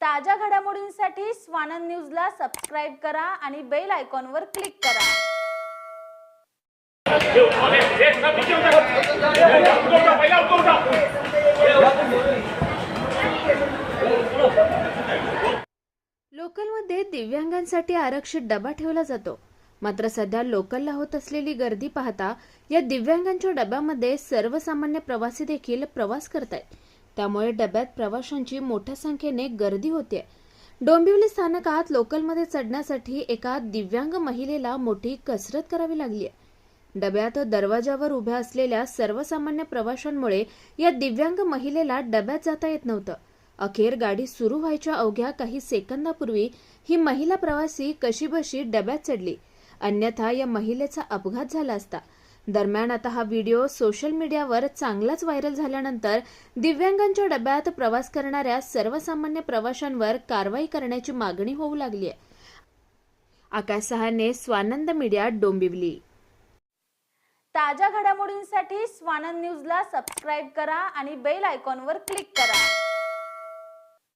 ताज्या घडामोडींसाठी स्वानंद न्यूजला सबस्क्राईब करा आणि बेल आयकॉनवर क्लिक करा. लोकलमध्ये दिव्यांगांसाठी आरक्षित डबा ठेवला जातो. मात्र सध्या लोकलला होत असलेली गर्दी पाहता या दिव्यांगांच्या डब्यामध्ये सर्वसामान्य प्रवासी देखील प्रवास करतायत. त्यामुळे डब्यात प्रवाशांची मोठ्या संख्येने गर्दी होते डोंबिवली स्थानकात लोकलमध्ये चढण्यासाठी एका दिव्यांग महिलेला मोठी कसरत करावी लागली आहे डब्यात दरवाजावर उभ्या असलेल्या सर्वसामान्य प्रवाशांमुळे या दिव्यांग महिलेला डब्यात जाता येत नव्हतं. अखेर गाडी सुरू व्हायच्या अवघ्या काही सेकंदापूर्वी ही महिला प्रवासी कशीबशी डब्यात चढली. अन्यथा या महिलेचा अपघात झाला असता. दरम्यान आता हा व्हिडिओ सोशल मीडियावर चांगलाच व्हायरल झाल्यानंतर दिव्यांगांच्या डब्यात प्रवास करणाऱ्या सर्वसामान्य प्रवाशांवर कारवाई करण्याची मागणी होऊ लागली आहे. आकाश सहाने स्वानंद मीडिया डोंबिवली. ताज्या घडामोडींसाठी स्वानंद न्यूजला सबस्क्राईब करा आणि बेल आयकॉनवर क्लिक करा.